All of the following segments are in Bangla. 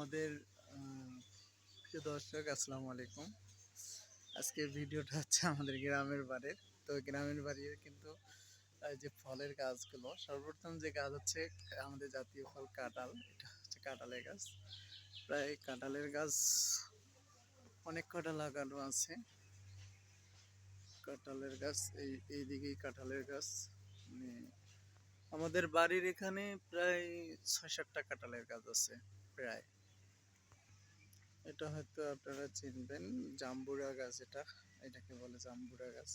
আমাদের প্রিয় দর্শক, আসসালামু আলাইকুম। আজকে ভিডিওটা হচ্ছে আমাদের গ্রামের বাড়ির। তো গ্রামের বাড়ির কিন্তু যে ফলের গাছগুলো, সর্বপ্রথম যে গাছ হচ্ছে আমাদের জাতীয় ফল কাঁঠাল। এটা হচ্ছে কাঁঠালের গাছ। প্রায় কাঁঠালের গাছ অনেক কটা লাগানো আছে। কাঁঠালের গাছ, এই এইদিকেই কাঁঠালের গাছ। মানে আমাদের বাড়ির এখানে প্রায় ছয় সাতটা কাঁঠালের গাছ আছে, প্রায়। এটা হয়তো আপনারা চিনবেন, জাম্বুরা গাছ এটা, এটাকে বলে জাম্বুরা গাছ।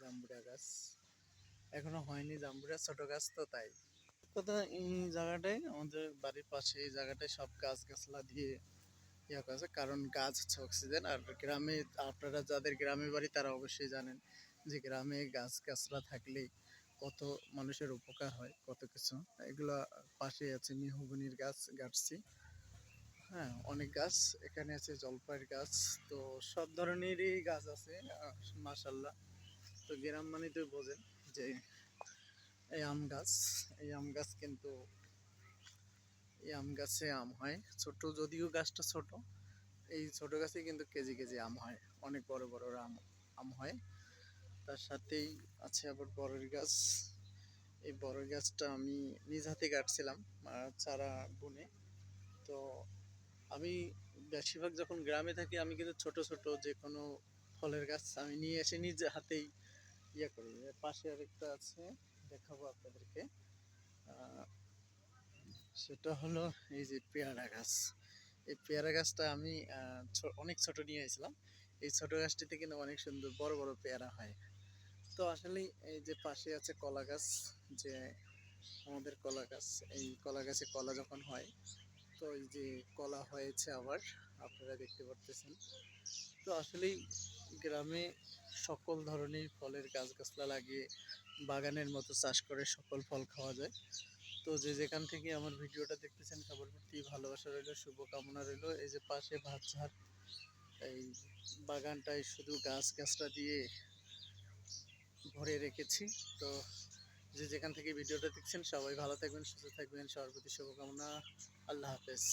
জাম্বুরা গাছ। এখনও হয়নি জাম্বুরা, ছোট গাছ তো তাই। কথা এই জায়গাটায় আমাদের বাড়ির পাশে এই জায়গাটায় সব গাছ গাছলা দিয়ে ইয়া করেছে কারণ গাছ হচ্ছে অক্সিজেন, আর গ্রামে, আপনারা যাদের গ্রামে বাড়ি তারা অবশ্যই জানেন যে গ্রামে গাছ গাছলা থাকলেই কত মানুষের উপকার হয়, কত কিছু। এগুলা পাশে আছে মেহগুনির গাছ গাছছি হ্যাঁ অনেক গাছ, এখানে আছে জলপাইয়ের গাছ। তো সব ধরনেরই গাছ আছে মাসাল্লাহ তো গ্রাম মানে তো বোঝেন যে এই আম গাছ, এই আম গাছ কিন্তু, এই আম গাছে আম হয়। ছোট, যদিও গাছটা ছোট, এই ছোট গাছে কিন্তু কেজি কেজি আম হয়। অনেক বড় বড় আম আম হয়। তার সাথেই আছে আবার বড়ের গাছ। এই বড় গাছটা আমি নিজ হাতে কাটছিলাম চারা বুনে। তো আমি বেশিরভাগ যখন গ্রামে থাকি, আমি কিন্তু ছোট ছোট যে কোনো ফলের গাছ আমি নিয়ে এসে নিজ হাতেই ইয়ে করি। পাশে আরেকটা আছে, দেখাবো আপনাদেরকে। সেটা হলো এই যে পেয়ারা গাছ। এই পেয়ারা গাছটা আমি অনেক ছোট নিয়ে এসেছিলাম। এই ছোট গাছটিতে কিন্তু অনেক সুন্দর বড় বড় পেয়ারা হয়। তো আসলে এই যে পাশে আছে কলা গাছ, যে আমাদের কলা গাছ, এই কলা গাছে কলা যখন হয়, তো এই যে কলা হয়েছে আবার, আপনারা দেখতে পারতেছেন। তো আসলেই গ্রামে সকল ধরনের ফলের গাছগাছলা লাগিয়ে বাগানের মতো চাষ করে সকল ফল খাওয়া যায়। তো যে যেখান থেকে আমার ভিডিওটা দেখতেছেন সবার প্রতি ভালোবাসা রইল, শুভকামনা রইল। এই যে পাশে ভাতঝাড়, এই বাগানটায় শুধু গাছ গাছটা দিয়ে ভরে রেখেছি। তো যে যেখান থেকে ভিডিওটা দেখছেন, সবাই ভালো থাকবেন, সুস্থ থাকবেন, সবার প্রতি শুভকামনা। আল্লাহ হাফেজ।